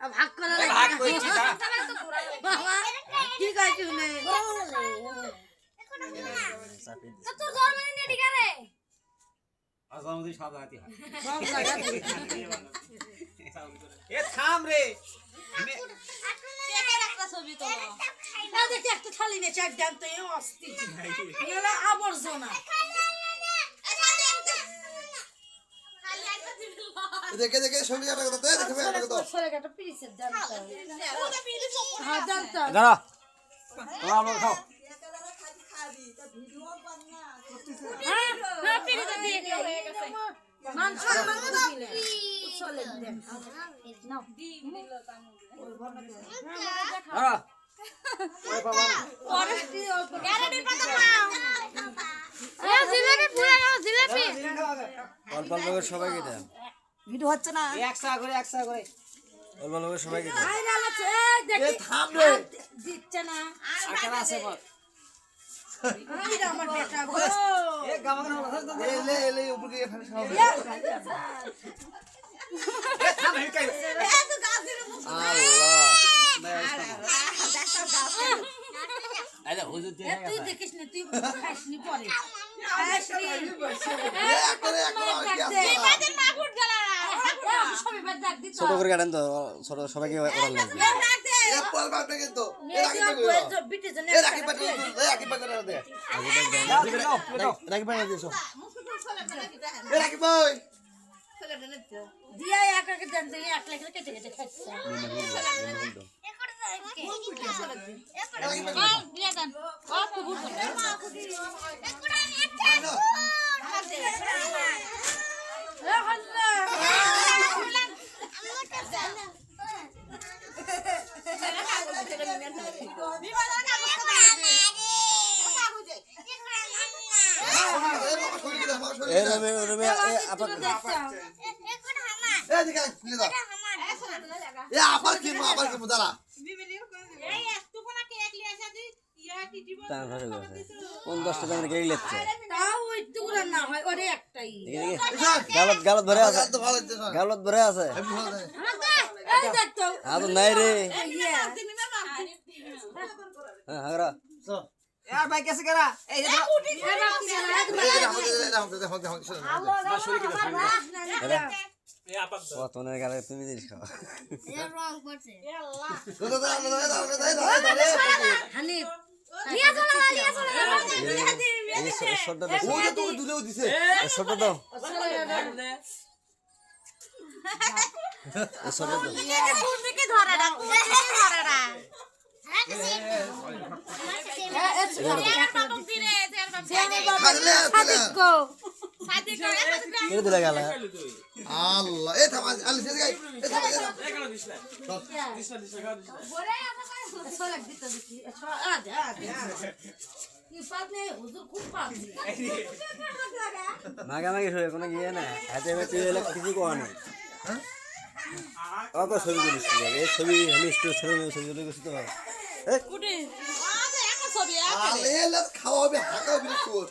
ভাগ করে ভাগ করছি যা। বাবা কি কয় শুনে তোর জন্ম দিন এদিকে রে সাদা হাতি হয় সব জায়গা এ থাম রে একটা থালি নিয়ে চার দাম তো অস্থির আবর্জনা দেখে দেখে সঙ্গে একটা কথা দেখে একটা কথা সরে গেটা পিরিসের দাম তো হ্যাঁ দাম তো দাঁড়া তোমরা আমরা খাও হ্যাঁ হ্যাঁ চলে দেন নাও দাঁড়া ওই বাবা পরে দিয়ে অল্প গ্যারান্টির পাতা নাও এ জিলেবি পুরো নাও জিলেবি অল্প অল্প করে সবাইকে দেন। ভিডিও হচ্ছে না। একশো করে একশো করে অল্প অল্প করে সবাইকে দেন। দিচ্ছে না। আকার আছে বল। আমার বেটা গো এ ধর ধর এলে এলে উপরে গিয়ে ফেলে খাও এ থাম হিলকাই আরে হুজুর দিয়ে এ তুই দেখিস না তুই খাসনি পরে খাসনি এক করে এক করে কি আছে বাদের মা ফুট গেল সবাই বাদ ডাক দিত ছোট করে কাটেন তো ছোট সবাইকে ওরা লাগবে দিয়া এক এক দিয়ে এক লাখ কেটে কেটে খাচ্ছে। রাখি পাকে দিয়ে দেন ও এ হল্লা এ বাবা শরীর দে বাবা শরীর এই রুমে রুমে আপা এ দিকে খুলে দাও এ আবার কি আবার কি তার ভাষা গেছে কোন দশটা দামের কেক লেচ্ছে তাও ওই টুকরা না হয় ওরে একটাই দেখি দেখি গালত গালত ভরে আছে গালত ভরে আছে তো নাই রে ইয়ে হ্যাঁ হাগরা ভাই কেসে করা এই যে গালে তুমি জিনিস খাও রং করছে হানিফ নিয়ে চলো না নিয়ে চলো এই ছোটটা ও যে তোকে দুলেও দিছে ছোটটা দাও এই দাও কোন দিকে ধরে না কোন দিকে ধরে না খালে খালে কে দিলে গালে। আল্লাহ এ থামা আলি সে গাই। এ থামা খুব পাবনে মাগামাগি শুয়ে কোনো গিয়ে না হাতে হাতে এলে কিছু কোয়া নেই। অত ছবি তুলিস এই ছবি আমি স্টোর ছেড়ে ছবি তুলে গেছি তো আলে খাওয়াবে হাঁকাও বিনা